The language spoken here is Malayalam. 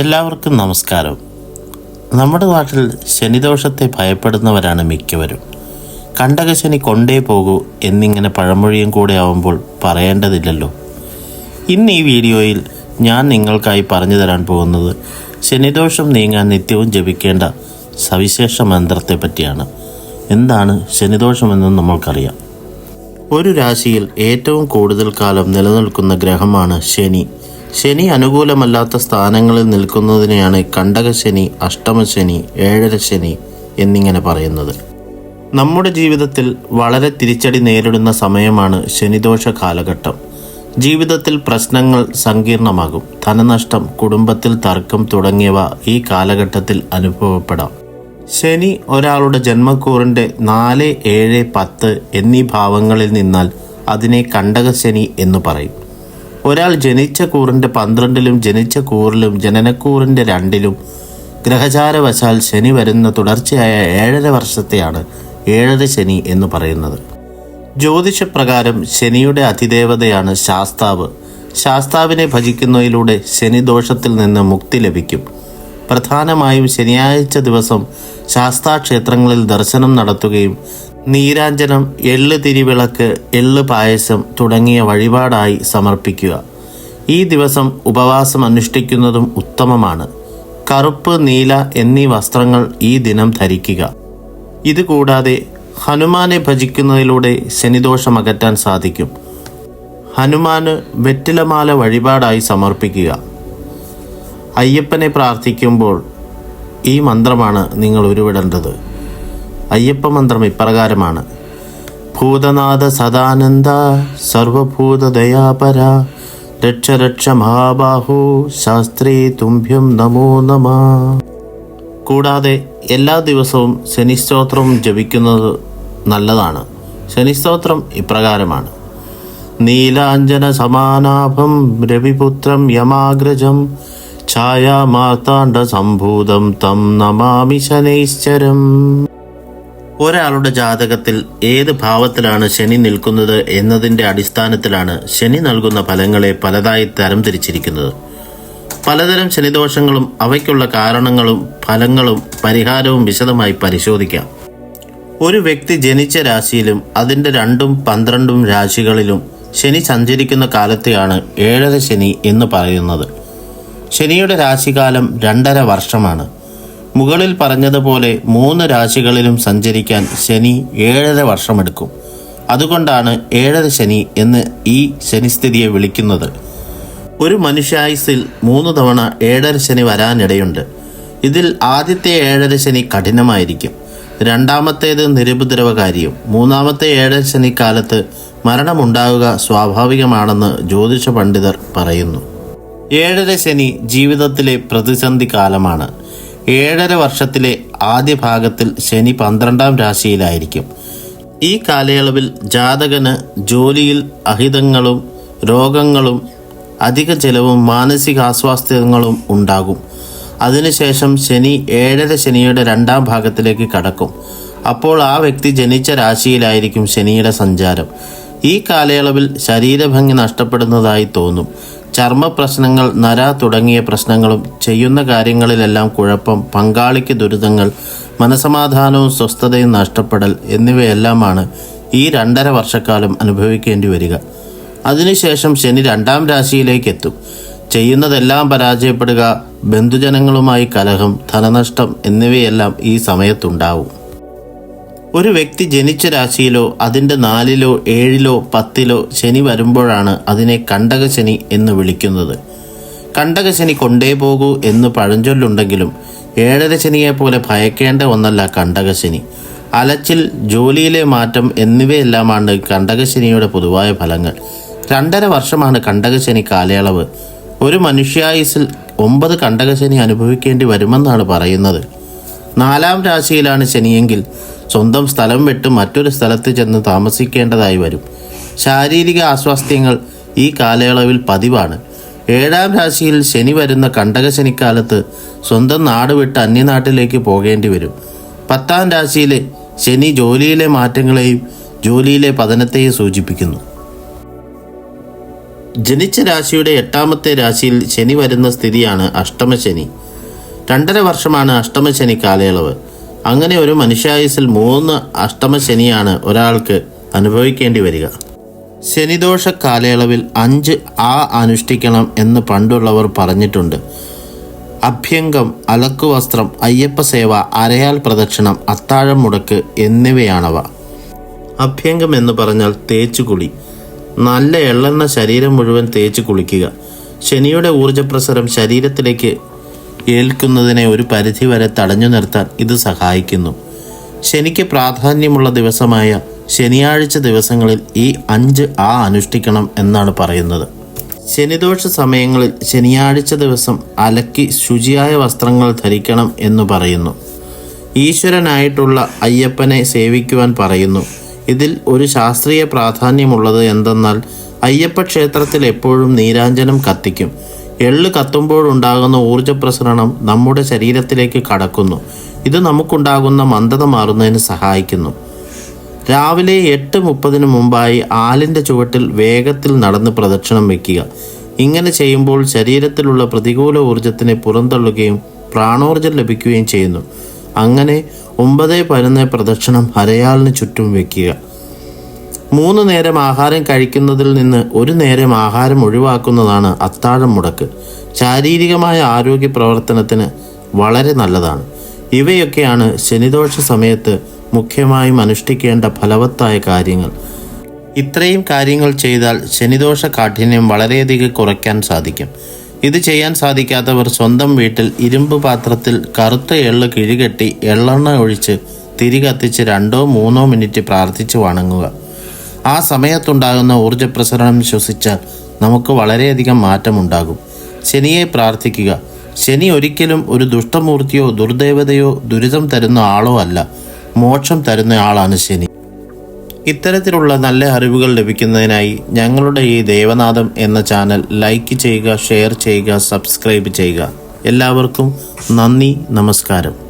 എല്ലാവർക്കും നമസ്കാരം. നമ്മുടെ നാട്ടിൽ ശനിദോഷത്തെ ഭയപ്പെടുന്നവരാണ് മിക്കവരും. കണ്ടകശനി കൊണ്ടേ പോകൂ എന്നിങ്ങനെ പഴമൊഴിയും കൂടെ ആവുമ്പോൾ പറയേണ്ടതില്ലല്ലോ. ഇന്ന് ഈ വീഡിയോയിൽ ഞാൻ നിങ്ങൾക്കായി പറഞ്ഞു തരാൻ പോകുന്നത് ശനിദോഷം നീങ്ങാൻ നിത്യവും ജപിക്കേണ്ട സവിശേഷ മന്ത്രത്തെ പറ്റിയാണ്. എന്താണ് ശനിദോഷമെന്ന് നമ്മൾക്കറിയാം. ഒരു രാശിയിൽ ഏറ്റവും കൂടുതൽ കാലം നിലനിൽക്കുന്ന ഗ്രഹമാണ് ശനി. ശനി അനുകൂലമല്ലാത്ത സ്ഥാനങ്ങളിൽ നിൽക്കുന്നതിനെയാണ് കണ്ടകശനി അഷ്ടമശനി ഏഴര ശനി എന്നിങ്ങനെ പറയുന്നത്. നമ്മുടെ ജീവിതത്തിൽ വളരെ തിരിച്ചടി നേരിടുന്ന സമയമാണ് ശനിദോഷ കാലഘട്ടം. ജീവിതത്തിൽ പ്രശ്നങ്ങൾ സങ്കീർണമാകും. ധനനഷ്ടം കുടുംബത്തിൽ തർക്കം തുടങ്ങിയവ ഈ കാലഘട്ടത്തിൽ അനുഭവപ്പെടാം. ശനി ഒരാളുടെ ജന്മക്കൂറിന്റെ നാല് ഏഴ് പത്ത് എന്നീ ഭാവങ്ങളിൽ നിന്നാൽ അതിനെ കണ്ടകശനി എന്ന് പറയും. ഒരാൾ ജനിച്ച കൂറിന്റെ പന്ത്രണ്ടിലും ജനിച്ച കൂറിലും ജനനക്കൂറിന്റെ രണ്ടിലും ഗ്രഹചാരവശാൽ ശനി വരുന്ന തുടർച്ചയായ ഏഴര വർഷത്തെയാണ് ഏഴര ശനി എന്ന് പറയുന്നത്. ജ്യോതിഷപ്രകാരം ശനിയുടെ അതിദേവതയാണ് ശാസ്താവ്. ശാസ്താവിനെ ഭജിക്കുന്നതിലൂടെ ശനിദോഷത്തിൽ നിന്ന് മുക്തി ലഭിക്കും. പ്രധാനമായും ശനിയാഴ്ച ദിവസം ശാസ്താക്ഷേത്രങ്ങളിൽ ദർശനം നടത്തുകയും നീരാഞ്ജനം എള്ള് തിരിവിളക്ക് എള്ള് പായസം തുടങ്ങിയ വഴിപാടായി സമർപ്പിക്കുക. ഈ ദിവസം ഉപവാസം അനുഷ്ഠിക്കുന്നതും ഉത്തമമാണ്. കറുപ്പ് നീല എന്നീ വസ്ത്രങ്ങൾ ഈ ദിനം ധരിക്കുക. ഇതുകൂടാതെ ഹനുമാനെ ഭജിക്കുന്നതിലൂടെ ശനിദോഷം അകറ്റാൻ സാധിക്കും. ഹനുമാന് വെറ്റിലമാല വഴിപാടായി സമർപ്പിക്കുക. അയ്യപ്പനെ പ്രാർത്ഥിക്കുമ്പോൾ ഈ മന്ത്രമാണ് നിങ്ങൾ ഉരുവിടേണ്ടത്. അയ്യപ്പ മന്ത്രം ഇപ്രകാരമാണ്. ഭൂതനാഥ സദാനന്ദ സർവഭൂതദയാപര രക്ഷ രക്ഷ മഹാബാഹു ശാസ്ത്രീ തുംഭ്യം നമോ നമ. കൂടാതെ എല്ലാ ദിവസവും ശനിസ്തോത്രം ജപിക്കുന്നത് നല്ലതാണ്. ശനിസ്തോത്രം ഇപ്രകാരമാണ്. നീലാഞ്ജന സമാനാഭം രവിപുത്രം യമാഗ്രജം ഛായാമാർത്താണ്ഡ സംഭൂതം തം നമാമി ശനൈശ്ചരം. ഒരാളുടെ ജാതകത്തിൽ ഏത് ഭാവത്തിലാണ് ശനി നിൽക്കുന്നത് എന്നതിന്റെ അടിസ്ഥാനത്തിലാണ് ശനി നൽകുന്ന ഫലങ്ങളെ പലതായി തരംതിരിച്ചിരിക്കുന്നത്. പലതരം ശനിദോഷങ്ങളും അവയ്ക്കുള്ള കാരണങ്ങളും ഫലങ്ങളും പരിഹാരവും വിശദമായി പരിശോധിക്കാം. ഒരു വ്യക്തി ജനിച്ച രാശിയിലും അതിന്റെ രണ്ടും പന്ത്രണ്ടും രാശികളിലും ശനി സഞ്ചരിക്കുന്ന കാലത്തെയാണ് ഏഴര ശനി എന്ന് പറയുന്നത്. ശനിയുടെ രാശികാലം രണ്ടര വർഷമാണ്. മുകളിൽ പറഞ്ഞതുപോലെ മൂന്ന് രാശികളിലും സഞ്ചരിക്കാൻ ശനി ഏഴര വർഷമെടുക്കും. അതുകൊണ്ടാണ് ഏഴര ശനി എന്ന് ഈ ശനിസ്ഥിതിയെ വിളിക്കുന്നത്. ഒരു മനുഷ്യായുസിൽ മൂന്ന് തവണ ഏഴര ശനി വരാനിടയുണ്ട്. ഇതിൽ ആദ്യത്തെ ഏഴര ശനി കഠിനമായിരിക്കും. രണ്ടാമത്തേത് നിരുപദ്രവകാരിയും മൂന്നാമത്തെ ഏഴര ശനി കാലത്ത് മരണമുണ്ടാവുക സ്വാഭാവികമാണെന്ന് ജ്യോതിഷ പണ്ഡിതർ പറയുന്നു. ഏഴര ശനി ജീവിതത്തിലെ പ്രതിസന്ധി കാലമാണ്. ഏഴര വർഷത്തിലെ ആദ്യ ഭാഗത്തിൽ ശനി പന്ത്രണ്ടാം രാശിയിലായിരിക്കും. ഈ കാലയളവിൽ ജാതകന് ജോലിയിൽ അഹിതങ്ങളും രോഗങ്ങളും അധിക ചെലവും മാനസികാസ്വാസ്ഥ്യങ്ങളും ഉണ്ടാകും. അതിനുശേഷം ശനി ഏഴര ശനിയുടെ രണ്ടാം ഭാഗത്തിലേക്ക് കടക്കും. അപ്പോൾ ആ വ്യക്തി ജനിച്ച രാശിയിലായിരിക്കും ശനിയുടെ സഞ്ചാരം. ഈ കാലയളവിൽ ശരീരഭംഗി നഷ്ടപ്പെടുന്നതായി തോന്നും. ചർമ്മ പ്രശ്നങ്ങൾ നര തുടങ്ങിയ പ്രശ്നങ്ങളും ചെയ്യുന്ന കാര്യങ്ങളിലെല്ലാം കുഴപ്പം പങ്കാളിക്ക് ദുരിതങ്ങൾ മനസമാധാനവും സ്വസ്ഥതയും നഷ്ടപ്പെടൽ എന്നിവയെല്ലാമാണ് ഈ രണ്ടര വർഷക്കാലം അനുഭവിക്കേണ്ടി വരിക. അതിനുശേഷം ശനി രണ്ടാം രാശിയിലേക്ക് എത്തും ചെയ്യുന്നതെല്ലാം പരാജയപ്പെടുക ബന്ധുജനങ്ങളുമായി കലഹം ധനനഷ്ടം എന്നിവയെല്ലാം ഈ സമയത്തുണ്ടാവും. ഒരു വ്യക്തി ജനിച്ച രാശിയിലോ അതിന്റെ നാലിലോ ഏഴിലോ പത്തിലോ ശനി വരുമ്പോഴാണ് അതിനെ കണ്ടകശനി എന്ന് വിളിക്കുന്നത്. കണ്ടകശനി കൊണ്ടേ പോകൂ എന്ന് പഴഞ്ചൊല്ലുണ്ടെങ്കിലും ഏഴര ശനിയെ പോലെ ഭയക്കേണ്ട ഒന്നല്ല കണ്ടകശനി. അലച്ചിൽ ജോലിയിലെ മാറ്റം എന്നിവയെല്ലാമാണ് കണ്ടകശനിയുടെ പൊതുവായ ഫലങ്ങൾ. രണ്ടര വർഷമാണ് കണ്ടകശനി കാലയളവ്. ഒരു മനുഷ്യായുസിൽ ഒമ്പത് കണ്ടകശനി അനുഭവിക്കേണ്ടി വരുമെന്നാണ് പറയുന്നത്. നാലാം രാശിയിലാണ് ശനിയെങ്കിൽ സ്വന്തം സ്ഥലം വിട്ട് മറ്റൊരു സ്ഥലത്ത് ചെന്ന് താമസിക്കേണ്ടതായി വരും. ശാരീരിക ആസ്വാസ്ഥ്യങ്ങൾ ഈ കാലയളവിൽ പതിവാണ്. ഏഴാം രാശിയിൽ ശനി വരുന്ന കണ്ടകശനിക്കാലത്ത് സ്വന്തം നാട് വിട്ട് അന്യനാട്ടിലേക്ക് പോകേണ്ടി വരും. പത്താം രാശിയിലെ ശനി ജോലിയിലെ മാറ്റങ്ങളെയും ജോലിയിലെ പതനത്തെയും സൂചിപ്പിക്കുന്നു. ജനിച്ച രാശിയുടെ എട്ടാമത്തെ രാശിയിൽ ശനി വരുന്ന സ്ഥിതിയാണ് അഷ്ടമശനി. രണ്ടര വർഷമാണ് അഷ്ടമശനി കാലയളവ്. അങ്ങനെ ഒരു മനുഷ്യായുസിൽ മൂന്ന് അഷ്ടമ ശനിയാണ് ഒരാൾക്ക് അനുഭവിക്കേണ്ടി വരിക. ശനിദോഷ കാലയളവിൽ അഞ്ച് ആ അനുഷ്ഠിക്കണം എന്ന് പണ്ടുള്ളവർ പറഞ്ഞിട്ടുണ്ട്. അഭ്യംഗം അലക്കുവസ്ത്രം അയ്യപ്പ സേവ അരയാൽ പ്രദക്ഷിണം അത്താഴം മുടക്ക് എന്നിവയാണവ. അഭ്യംഗം എന്ന് പറഞ്ഞാൽ തേച്ചു കുളി. നല്ല എള്ളെണ്ണ ശരീരം മുഴുവൻ തേച്ച് കുളിക്കുക. ശനിയുടെ ഊർജപ്രസരം ശരീരത്തിലേക്ക് ഏൽക്കുന്നതിനെ ഒരു പരിധിവരെ തടഞ്ഞു നിർത്താൻ ഇത് സഹായിക്കുന്നു. ശനിക്ക് പ്രാധാന്യമുള്ള ദിവസമായ ശനിയാഴ്ച ദിവസങ്ങളിൽ ഈ അഞ്ച് ആ അനുഷ്ഠിക്കണം എന്നാണ് പറയുന്നത്. ശനിദോഷ സമയങ്ങളിൽ ശനിയാഴ്ച ദിവസം അലക്കി ശുചിയായ വസ്ത്രങ്ങൾ ധരിക്കണം എന്ന് പറയുന്നു. ഈശ്വരനായിട്ടുള്ള അയ്യപ്പനെ സേവിക്കുവാൻ പറയുന്നു. ഇതിൽ ഒരു ശാസ്ത്രീയ പ്രാധാന്യമുള്ളത് എന്തെന്നാൽ അയ്യപ്പ ക്ഷേത്രത്തിൽ എപ്പോഴും നീരാഞ്ജനം കത്തിക്കും. എള്ള് കത്തുമ്പോഴുണ്ടാകുന്ന ഊർജ പ്രസരണം നമ്മുടെ ശരീരത്തിലേക്ക് കടക്കുന്നു. ഇത് നമുക്കുണ്ടാകുന്ന മന്ദത മാറുന്നതിന് സഹായിക്കുന്നു. രാവിലെ എട്ട് മുപ്പതിന് മുമ്പായി ആലിന്റെ ചുവട്ടിൽ വേഗത്തിൽ നടന്ന് പ്രദക്ഷിണം വയ്ക്കുക ഇങ്ങനെ ചെയ്യുമ്പോൾ ശരീരത്തിലുള്ള പ്രതികൂല ഊർജത്തിനെ പുറന്തള്ളുകയും പ്രാണോർജം ലഭിക്കുകയും ചെയ്യുന്നു. അങ്ങനെ ഒമ്പത് പതിനൊന്ന് പ്രദക്ഷിണം ഹരയാളിന് ചുറ്റും വയ്ക്കുക മൂന്ന് നേരം ആഹാരം കഴിക്കുന്നതിൽ നിന്ന് ഒരു നേരം ആഹാരം ഒഴിവാക്കുന്നതാണ് അത്താഴം മുടക്ക്. ശാരീരികമായ ആരോഗ്യ പ്രവർത്തനത്തിന് വളരെ നല്ലതാണ്. ഇവയൊക്കെയാണ് ശനിദോഷ സമയത്ത് മുഖ്യമായും അനുഷ്ഠിക്കേണ്ട ഫലവത്തായ കാര്യങ്ങൾ. ഇത്രയും കാര്യങ്ങൾ ചെയ്താൽ ശനിദോഷ കാഠിന്യം വളരെയധികം കുറയ്ക്കാൻ സാധിക്കും. ഇത് ചെയ്യാൻ സാധിക്കാത്തവർ സ്വന്തം വീട്ടിൽ ഇരുമ്പ് പാത്രത്തിൽ കറുത്ത എള്ള് കിഴികെട്ടി എള്ളെണ്ണ ഒഴിച്ച് തിരി കത്തിച്ച് രണ്ടോ മൂന്നോ മിനിറ്റ് പ്രാർത്ഥിച്ച് വണങ്ങുക. ആ സമയത്തുണ്ടാകുന്ന ഊർജപ്രസരണം ശ്വസിച്ചാൽ നമുക്ക് വളരെയധികം മാറ്റമുണ്ടാകും. ശനിയെ പ്രാർത്ഥിക്കുക. ശനി ഒരിക്കലും ഒരു ദുഷ്ടമൂർത്തിയോ ദുർദേവതയോ ദുരിതം തരുന്ന ആളോ അല്ല. മോക്ഷം തരുന്ന ആളാണ് ശനി. ഇത്തരത്തിലുള്ള നല്ല അറിവുകൾ ലഭിക്കുന്നതിനായി ഞങ്ങളുടെ ഈ ദേവനാഥം എന്ന ചാനൽ ലൈക്ക് ചെയ്യുക ഷെയർ ചെയ്യുക സബ്സ്ക്രൈബ് ചെയ്യുക. എല്ലാവർക്കും നന്ദി നമസ്കാരം.